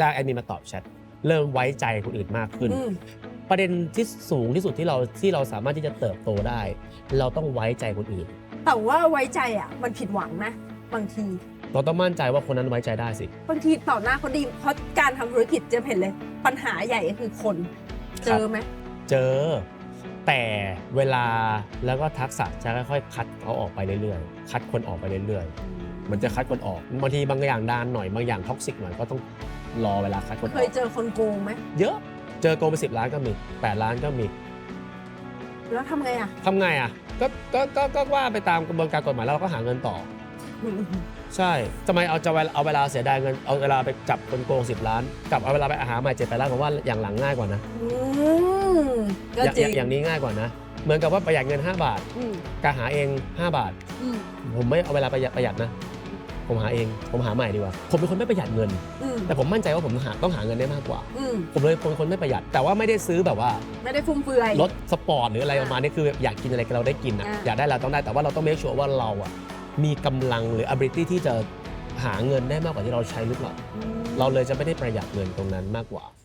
จ้างแอดมินมาตอบแชทเริ่มไว้ใจคนอื่นมากขึ้นอืมประเด็นที่สูงที่สุดที่เราที่เราสามารถที่จะเติบโตได้ เราต้องไว้ใจคนอื่น แต่ว่าไว้ใจอะมันผิดหวังนะบางทีเราต้องมั่นใจว่าคนนั้นไว้ใจได้สิบางทีต่อหน้าเขาดีเพราะการทำธุรกิจเจะเห็นเลย ปัญหาใหญ่ก็คือคน เจอไหมเจอ แต่เวลาแล้วก็ทักษะจะค่อยๆคัดเขาออกไปเรื่อยๆคัดคนออกไปเรื่อยๆมันจะคัดคนออกบางทีบางอย่างดานหน่อยบางอย่างท็อกซิกหน่อยก็ต้อง รอเวลาคัดคนอเคอยกเจอคนโกงไหม เยอะ เจอโกงไปสิบล้านก็มีแปดล้านก็มีแล้วทำไงอะ ทำไงอะก็ก็ก็ก็ว่าไปตามกระบวนการกฎหมายแล้วเราก็หาเงินต่อ ใช่ทำไมเอาจะเวลาเอาเวลาเสียดายเงินเอาเวลาไปจับคนโกงสิบล้านกับเอาเวลาไปหาใหม่เจ็ดแปดล้านผมว่าอย่างหลังง่ายกว่านะอืมก็อย่างจริงอย่างอย่างนี้ง่ายกว่านะ เหมือนกับว่าประหยัดเงิน 5 บาทอืมการหาเอง 5 บาท อืมผมไม่เอาเวลาประหยัดประหยัดนะ ผมหาเอง ผมหาใหม่ดีกว่า ผมเป็นคนไม่ประหยัดเงิน อืมแต่ผมมั่นใจว่าผมหาต้องหาเงินได้มากกว่า อืมผมเลยเป็นคนไม่ประหยัด แต่ว่าไม่ได้ซื้อแบบว่าไม่ได้ฟุ่มเฟือย รถสปอร์ตหรืออะไรประมาณนี้คืออยากกินอะไรเราได้กินอะอ่า อยากได้เราต้องได้แต่ว่าเราต้อง make sure ว่าเราอะมีกำลังหรือ ability ที่จะหาเงินได้มากกว่าที่เราใช้หรือเปล่า อืม เราเลยจะไม่ได้ประหยัดเงินตรงนั้นมากกว่า